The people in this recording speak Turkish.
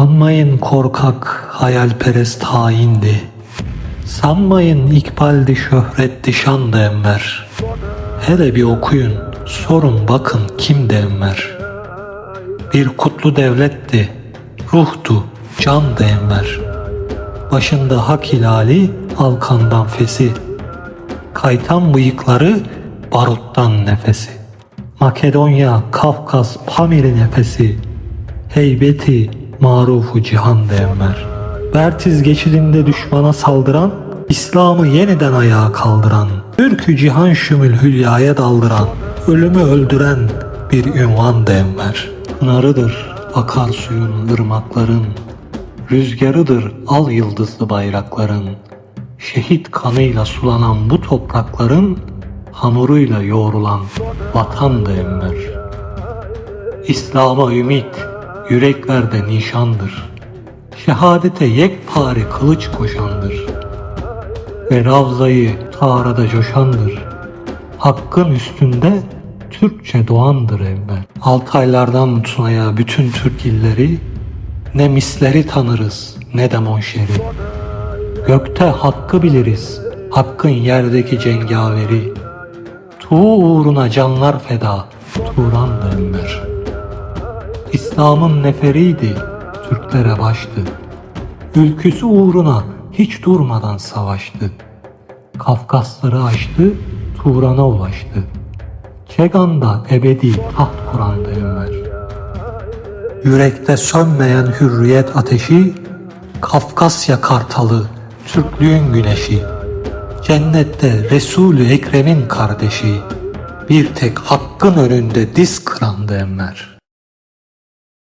Sanmayın korkak hayalperest haindi. Sanmayın ikbaldi şöhretti şandı enver. Hele bir okuyun, sorun bakın kimdi enver. Bir kutlu devletti, ruhtu, candı enver. Başında hak hilali, alkandan fesi. Kaytan bıyıkları, baruttan nefesi. Makedonya, Kafkas, Pamir'i nefesi. Heybeti, marufu cihan enver. Bertiz geçidinde düşmana saldıran, İslam'ı yeniden ayağa kaldıran, Türkü cihan şümül hülyaya daldıran, ölümü öldüren bir ünvan enver. Pınarıdır akar suyun ırmakların, rüzgarıdır al yıldızlı bayrakların, şehit kanıyla sulanan bu toprakların, hamuruyla yoğrulan vatandı enver. İslam'a ümit, yüreklerde nişandır. Şehadete yekpare kılıç koşandır. Ve Ravzayı tarada coşandır. Hakkın üstünde Türkçe doğandır evvel. Altaylardan Tuna'ya bütün Türk illeri, ne misleri tanırız ne de monşeri. Gökte hakkı biliriz, hakkın yerdeki cengaveri. Tuğ uğruna canlar feda, Turan'dı Enver. İslam'ın neferiydi, Türklere baştı. Ülküsü uğruna hiç durmadan savaştı. Kafkasları aştı, Turan'a ulaştı. Kegan'da ebedi taht kurandı Enver. Yürekte sönmeyen hürriyet ateşi, Kafkasya kartalı, Türklüğün güneşi. Cennette Resulü Ekrem'in kardeşi, bir tek hakkın önünde diz kırandı Enver.